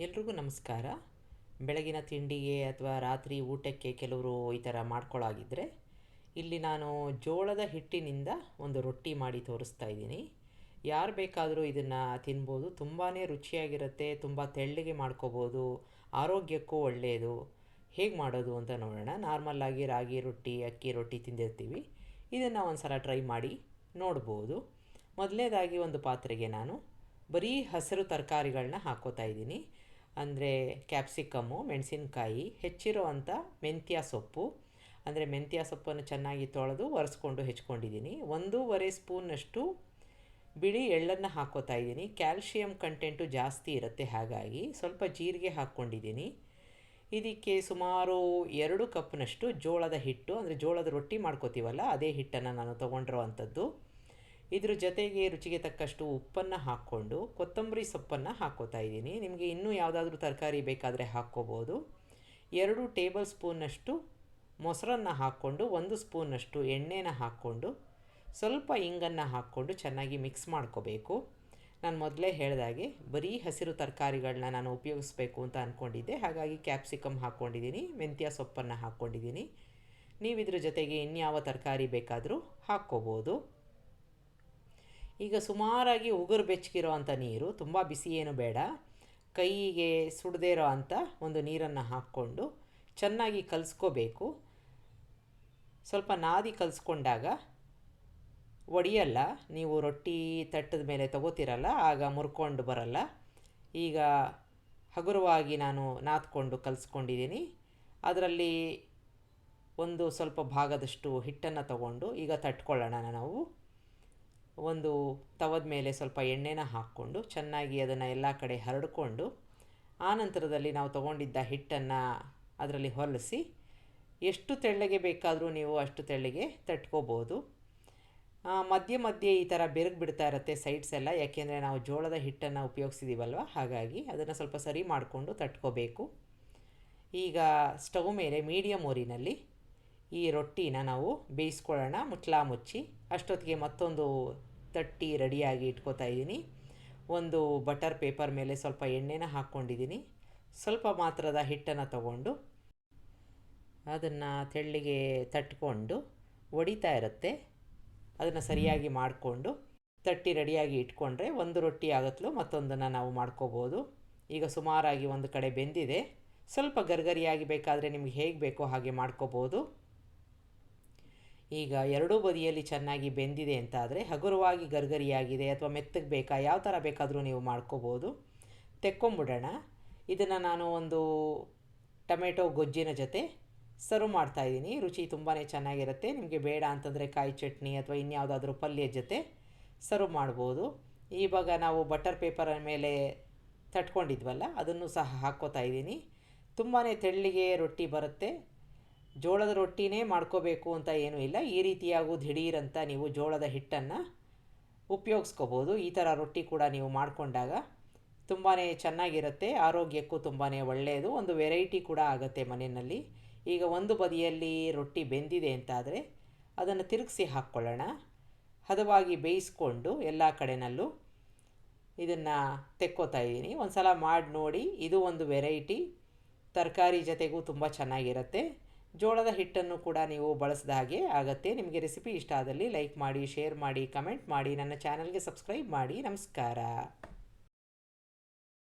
ಎಲ್ರಿಗೂ ನಮಸ್ಕಾರ. ಬೆಳಗಿನ ತಿಂಡಿಗೆ ಅಥವಾ ರಾತ್ರಿ ಊಟಕ್ಕೆ ಕೆಲವರು ಈ ಥರ ಮಾಡ್ಕೊಳ್ಳಾಗಿದ್ದರೆ ಇಲ್ಲಿ ನಾನು ಜೋಳದ ಹಿಟ್ಟಿನಿಂದ ಒಂದು ರೊಟ್ಟಿ ಮಾಡಿ ತೋರಿಸ್ತಾ ಇದ್ದೀನಿ. ಯಾರು ಬೇಕಾದರೂ ಇದನ್ನು ತಿನ್ಬೋದು. ತುಂಬಾ ರುಚಿಯಾಗಿರುತ್ತೆ, ತುಂಬ ತೆಳ್ಳಗೆ ಮಾಡ್ಕೋಬೋದು, ಆರೋಗ್ಯಕ್ಕೂ ಒಳ್ಳೆಯದು ಹೇಗೆ ಮಾಡೋದು ಅಂತ ನೋಡೋಣ. ನಾರ್ಮಲ್ಲಾಗಿ ರಾಗಿ ರೊಟ್ಟಿ, ಅಕ್ಕಿ ರೊಟ್ಟಿ ತಿಂದಿರ್ತೀವಿ. ಇದನ್ನು ಒಂದು ಸಲ ಟ್ರೈ ಮಾಡಿ ನೋಡ್ಬೋದು. ಮೊದಲನೇದಾಗಿ ಒಂದು ಪಾತ್ರೆಗೆ ನಾನು ಬರೀ ಹಸಿರು ತರಕಾರಿಗಳನ್ನ ಹಾಕೋತಾ ಇದ್ದೀನಿ. ಅಂದರೆ ಕ್ಯಾಪ್ಸಿಕಮ್ಮು, ಮೆಣಸಿನ್ಕಾಯಿ ಹೆಚ್ಚಿರೋ ಅಂಥ ಮೆಂತ್ಯ ಸೊಪ್ಪು. ಅಂದರೆ ಮೆಂತ್ಯ ಸೊಪ್ಪನ್ನು ಚೆನ್ನಾಗಿ ತೊಳೆದು ಒರೆಸ್ಕೊಂಡು ಹೆಚ್ಕೊಂಡಿದ್ದೀನಿ. ಒಂದೂವರೆ ಸ್ಪೂನಷ್ಟು ಬಿಳಿ ಎಳ್ಳನ್ನು ಹಾಕೋತಾ ಇದ್ದೀನಿ. ಕ್ಯಾಲ್ಶಿಯಂ ಕಂಟೆಂಟು ಜಾಸ್ತಿ ಇರುತ್ತೆ ಹಾಗಾಗಿ ಸ್ವಲ್ಪ ಜೀರಿಗೆ ಹಾಕ್ಕೊಂಡಿದ್ದೀನಿ. ಇದಕ್ಕೆ ಸುಮಾರು ಎರಡು ಕಪ್ನಷ್ಟು ಜೋಳದ ಹಿಟ್ಟು. ಅಂದರೆ ಜೋಳದ ರೊಟ್ಟಿ ಮಾಡ್ಕೋತೀವಲ್ಲ, ಅದೇ ಹಿಟ್ಟನ್ನು ನಾನು ತೊಗೊಂಡಿರೋ ಅಂಥದ್ದು ಇದ್ರ ಜೊತೆಗೆ ರುಚಿಗೆ ತಕ್ಕಷ್ಟು ಉಪ್ಪನ್ನು ಹಾಕ್ಕೊಂಡು ಕೊತ್ತಂಬರಿ ಸೊಪ್ಪನ್ನು ಹಾಕ್ಕೋತಾ ಇದ್ದೀನಿ. ನಿಮಗೆ ಇನ್ನೂ ಯಾವುದಾದ್ರೂ ತರಕಾರಿ ಬೇಕಾದರೆ ಹಾಕ್ಕೋಬೋದು. ಎರಡು ಟೇಬಲ್ ಸ್ಪೂನ್ನಷ್ಟು ಮೊಸರನ್ನು ಹಾಕ್ಕೊಂಡು, ಒಂದು ಸ್ಪೂನಷ್ಟು ಎಣ್ಣೆನ ಹಾಕ್ಕೊಂಡು, ಸ್ವಲ್ಪ ಇಂಗನ್ನು ಹಾಕ್ಕೊಂಡು ಚೆನ್ನಾಗಿ ಮಿಕ್ಸ್ ಮಾಡ್ಕೋಬೇಕು. ನಾನು ಮೊದಲೇ ಹೇಳಿದಾಗೆ ಬರೀ ಹಸಿರು ತರಕಾರಿಗಳನ್ನ ನಾನು ಉಪಯೋಗಿಸ್ಬೇಕು ಅಂತ ಅಂದ್ಕೊಂಡಿದ್ದೆ ಹಾಗಾಗಿ ಕ್ಯಾಪ್ಸಿಕಮ್ ಹಾಕ್ಕೊಂಡಿದ್ದೀನಿ, ಮೆಂತ್ಯ ಸೊಪ್ಪನ್ನು ಹಾಕ್ಕೊಂಡಿದ್ದೀನಿ. ನೀವು ಇದ್ರ ಜೊತೆಗೆ ಇನ್ಯಾವ ತರಕಾರಿ ಬೇಕಾದರೂ ಹಾಕ್ಕೋಬೋದು. ಈಗ ಸುಮಾರಾಗಿ ಉಗುರು ಬೆಚ್ಚಗಿರೋ ಅಂಥ ನೀರು, ತುಂಬ ಬಿಸಿ ಏನು ಬೇಡ. ಕೈಗೆ ಸುಡದೇ ಇರೋ ಅಂಥ ಒಂದು ನೀರನ್ನು ಹಾಕ್ಕೊಂಡು ಚೆನ್ನಾಗಿ ಕಲಿಸ್ಕೋಬೇಕು. ಸ್ವಲ್ಪ ನಾದಿ ಕಲಿಸ್ಕೊಂಡಾಗ ಒಡೆಯಲ್ಲ, ನೀವು ರೊಟ್ಟಿ ತಟ್ಟದ ಮೇಲೆ ತಗೋತಿರಲ್ಲ, ಆಗ ಮುರ್ಕೊಂಡು ಬರಲ್ಲ. ಈಗ ಹಗುರವಾಗಿ ನಾನು ನಾದ್ಕೊಂಡು ಕಲಿಸ್ಕೊಂಡಿದ್ದೀನಿ. ಅದರಲ್ಲಿ ಒಂದು ಸ್ವಲ್ಪ ಭಾಗದಷ್ಟು ಹಿಟ್ಟನ್ನು ತಗೊಂಡು ಈಗ ತಟ್ಕೊಳ್ಳೋಣ ನಾವು. ಒಂದು ತವದ ಮೇಲೆ ಸ್ವಲ್ಪ ಎಣ್ಣೆನ ಹಾಕ್ಕೊಂಡು ಚೆನ್ನಾಗಿ ಅದನ್ನು ಎಲ್ಲ ಕಡೆ ಹರಡಿಕೊಂಡು ನಂತರದಲ್ಲಿ ನಾವು ತೊಗೊಂಡಿದ್ದ ಹಿಟ್ಟನ್ನು ಅದರಲ್ಲಿ ಹೊಲಿಸಿ ಎಷ್ಟು ತೆಳ್ಳಗೆ ಬೇಕಾದರೂ ನೀವು ಅಷ್ಟು ತೆಳ್ಳಗೆ ತಟ್ಕೋಬೋದು. ಮಧ್ಯೆ ಮಧ್ಯೆ ಈ ಥರ ಬೆರಗು ಬಿಡ್ತಾ ಇರುತ್ತೆ ಸೈಡ್ಸ್ ಎಲ್ಲ, ಯಾಕೆಂದರೆ ನಾವು ಜೋಳದ ಹಿಟ್ಟನ್ನು ಉಪಯೋಗಿಸಿದ್ದೀವಲ್ವ ಹಾಗಾಗಿ ಅದನ್ನು ಸ್ವಲ್ಪ ಸರಿ ಮಾಡಿಕೊಂಡು ತಟ್ಕೋಬೇಕು. ಈಗ ಸ್ಟವ್ ಮೇಲೆ ಮೀಡಿಯಮ್ ಊರಿನಲ್ಲಿ ಈ ರೊಟ್ಟಿನ ನಾವು ಬೇಯಿಸ್ಕೊಳ್ಳೋಣ. ಮುಚ್ಚಲ ಮುಚ್ಚಿ ಅಷ್ಟೊತ್ತಿಗೆ ಮತ್ತೊಂದು ತಟ್ಟಿ ರೆಡಿಯಾಗಿ ಇಟ್ಕೋತಾ ಇದ್ದೀನಿ. ಒಂದು ಬಟರ್ ಪೇಪರ್ ಮೇಲೆ ಸ್ವಲ್ಪ ಎಣ್ಣೆನ ಹಾಕ್ಕೊಂಡಿದ್ದೀನಿ. ಸ್ವಲ್ಪ ಮಾತ್ರದ ಹಿಟ್ಟನ್ನು ತಗೊಂಡು ಅದನ್ನು ತೆಳ್ಳಿಗೆ ತಟ್ಕೊಂಡು ಒಡಿತಾ ಇರುತ್ತೆ. ಅದನ್ನು ಸರಿಯಾಗಿ ಮಾಡಿಕೊಂಡು ತಟ್ಟಿ ರೆಡಿಯಾಗಿ ಇಟ್ಕೊಂಡ್ರೆ ಒಂದು ರೊಟ್ಟಿ ಆಗತ್ತಲು ಮತ್ತೊಂದನ್ನು ನಾವು ಮಾಡ್ಕೋಬೋದು. ಈಗ ಸುಮಾರಾಗಿ ಒಂದು ಕಡೆ ಬೆಂದಿದೆ. ಸ್ವಲ್ಪ ಗರ್ಗರಿಯಾಗಿ ಬೇಕಾದರೆ ನಿಮ್ಗೆ ಹೇಗೆ ಬೇಕೋ ಹಾಗೆ ಮಾಡ್ಕೋಬೋದು. ಈಗ ಎರಡೂ ಬದಿಯಲ್ಲಿ ಚೆನ್ನಾಗಿ ಬೆಂದಿದೆ ಅಂತ ಆದರೆ ಹಗುರವಾಗಿ ಗರ್ಗರಿಯಾಗಿದೆ ಅಥವಾ ಮೆತ್ತಗೆ ಬೇಕಾ, ಯಾವ ಥರ ಬೇಕಾದರೂ ನೀವು ಮಾಡ್ಕೋಬೋದು. ತೆಕ್ಕೊಂಬಿಡೋಣ. ಇದನ್ನು ನಾನು ಒಂದು ಟೊಮೆಟೊ ಗೊಜ್ಜಿನ ಜೊತೆ ಸರ್ವ್ ಮಾಡ್ತಾಯಿದ್ದೀನಿ ರುಚಿ ತುಂಬಾ ಚೆನ್ನಾಗಿರುತ್ತೆ. ನಿಮಗೆ ಬೇಡ ಅಂತಂದರೆ ಕಾಯಿ ಚಟ್ನಿ ಅಥವಾ ಇನ್ಯಾವುದಾದ್ರೂ ಪಲ್ಯ ಜೊತೆ ಸರ್ವ್ ಮಾಡ್ಬೋದು. ಇವಾಗ ನಾವು ಬಟರ್ ಪೇಪರ್ ಮೇಲೆ ತಟ್ಕೊಂಡಿದ್ವಲ್ಲ, ಅದನ್ನು ಸಹ ಹಾಕ್ಕೋತಾ ಇದ್ದೀನಿ. ತುಂಬಾ ತೆಳ್ಳಿಗೆ ರೊಟ್ಟಿ ಬರುತ್ತೆ. ಜೋಳದ ರೊಟ್ಟಿನೇ ಮಾಡ್ಕೋಬೇಕು ಅಂತ ಏನೂ ಇಲ್ಲ. ಈ ರೀತಿಯಾಗೂ ದಿಢೀರಂತ ನೀವು ಜೋಳದ ಹಿಟ್ಟನ್ನು ಉಪಯೋಗಿಸ್ಕೋಬೋದು. ಈ ಥರ ರೊಟ್ಟಿ ಕೂಡ ನೀವು ಮಾಡಿಕೊಂಡಾಗ ತುಂಬಾ ಚೆನ್ನಾಗಿರುತ್ತೆ. ಆರೋಗ್ಯಕ್ಕೂ ತುಂಬಾ ಒಳ್ಳೆಯದು. ಒಂದು ವೆರೈಟಿ ಕೂಡ ಆಗುತ್ತೆ ಮನೆಯಲ್ಲಿ. ಈಗ ಒಂದು ಬದಿಯಲ್ಲಿ ರೊಟ್ಟಿ ಬೆಂದಿದೆ ಅಂತಾದರೆ ಅದನ್ನು ತಿರುಗಿಸಿ ಹಾಕ್ಕೊಳ್ಳೋಣ. ಹದವಾಗಿ ಬೇಯಿಸ್ಕೊಂಡು ಎಲ್ಲ ಕಡೆನಲ್ಲೂ ಇದನ್ನು ತೆಕ್ಕೋತಾ ಇದ್ದೀನಿ. ಒಂದು ಸಲ ಮಾಡಿ ನೋಡಿ. ಇದು ಒಂದು ವೆರೈಟಿ. ತರಕಾರಿ ಜೊತೆಗೂ ತುಂಬ ಚೆನ್ನಾಗಿರುತ್ತೆ. ಜೋಳದ ಹಿಟ್ಟನ್ನು ಕೂಡ ನೀವು ಬಳಸಿದ ಹಾಗೆ ಆಗತ್ತೆ. ನಿಮಗೆ ರೆಸಿಪಿ ಇಷ್ಟ ಆದಲ್ಲಿ ಲೈಕ್ ಮಾಡಿ, ಶೇರ್ ಮಾಡಿ, ಕಮೆಂಟ್ ಮಾಡಿ, ನನ್ನ ಚಾನಲ್ಗೆ ಸಬ್ಸ್ಕ್ರೈಬ್ ಮಾಡಿ. ನಮಸ್ಕಾರ.